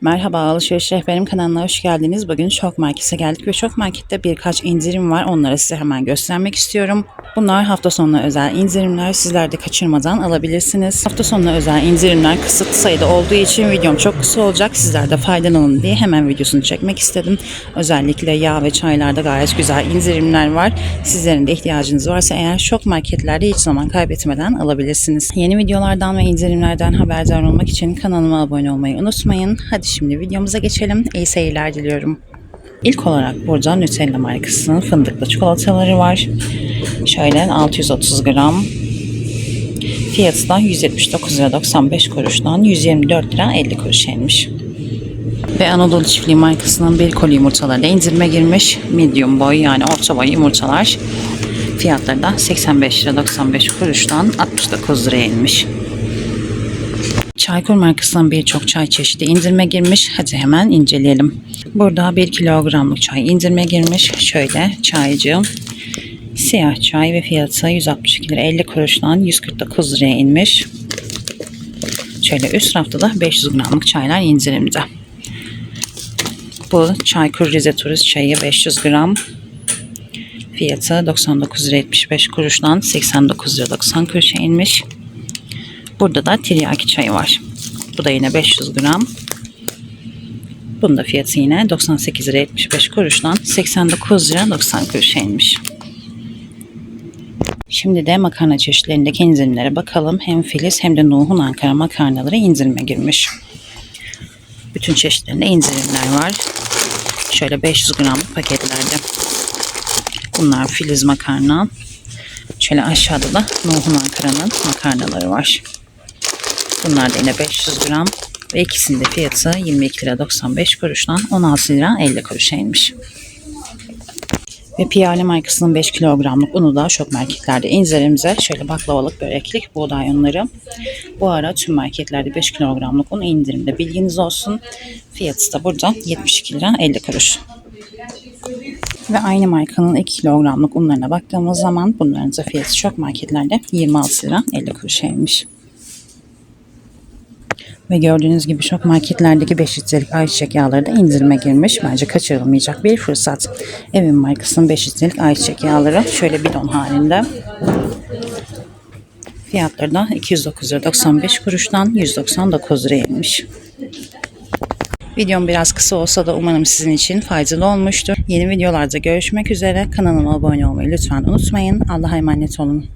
Merhaba Alışveriş Rehberim kanalına hoş geldiniz. Bugün Şok Market'e geldik ve Şok Market'te birkaç indirim var. Onları size hemen göstermek istiyorum. Bunlar hafta sonuna özel indirimler. Sizler de kaçırmadan alabilirsiniz. Hafta sonuna özel indirimler kısıtlı sayıda olduğu için videom çok kısa olacak. Sizler de faydalanın diye hemen videosunu çekmek istedim. Özellikle yağ ve çaylarda gayet güzel indirimler var. Sizlerin de ihtiyacınız varsa eğer Şok Marketlerde hiç zaman kaybetmeden alabilirsiniz. Yeni videolardan ve indirimlerden haberdar olmak için kanalıma abone olmayı unutmayın. Hadi şimdi videomuza geçelim. İyi seyirler diliyorum. İlk olarak burada Nutella markasının fındıklı çikolataları var. Şöyle 630 gram. Fiyatı da 179 lira 95 kuruştan 124 lira 50 kuruş inmiş. Ve Anadolu Çiftliği markasının bir koli yumurtaları da indirime girmiş. Medium boy yani orta boy yumurtalar. Fiyatları da 85 lira 95 kuruştan 69 liraya inmiş. Çaykur markasının birçok çay çeşidi indirime girmiş. Hadi hemen inceleyelim. Burada 1 kilogramlık çay indirime girmiş. Şöyle çaycı siyah çay ve fiyatı 162 lira 50 kuruştan 149 liraya inmiş. Şöyle üst rafta da 500 gramlık çaylar indirimde. Bu Çaykur Rize Turist çayı 500 gram. Fiyatı 99 lira 75 kuruştan 89 lira 90 kuruşa inmiş. Burada da tiryaki çayı var. Bu da yine 500 gram. Bunun da fiyatı yine 98 lira 75 kuruştan 89 lira 90 kuruşa inmiş. Şimdi de makarna çeşitlerindeki indirimlere bakalım. Hem Filiz hem de Nuh'un Ankara makarnaları indirime girmiş. Bütün çeşitlerinde indirimler var. Şöyle 500 gram paketlerde. Bunlar Filiz makarna. Şöyle aşağıda da Nuh'un Ankara'nın makarnaları var. Bunlar da yine 500 gram ve ikisinin de fiyatı 22 lira 95 kuruştan 16 lira 50 kuruşa inmiş. Ve Piyale markasının 5 kilogramlık unu da şok marketlerde indirimimize şöyle baklavalık böreklik buğday unları. Bu ara tüm marketlerde 5 kilogramlık un indirimde bilginiz olsun. Fiyatı da burada 72 lira 50 kuruş. Ve aynı markanın 2 kilogramlık unlarına baktığımız zaman bunların da fiyatı çok marketlerde 26 lira 50 kuruşa inmiş. Ve gördüğünüz gibi şok marketlerdeki 5 litrelik ayçiçek yağları da indirime girmiş. Bence kaçırılmayacak bir fırsat. Evin markasının 5 litrelik ayçiçek yağları şöyle bidon halinde. Fiyatları da 209 lira 95 kuruştan 199 liraya inmiş. Videom biraz kısa olsa da umarım sizin için faydalı olmuştur. Yeni videolarda görüşmek üzere. Kanalıma abone olmayı lütfen unutmayın. Allah'a emanet olun.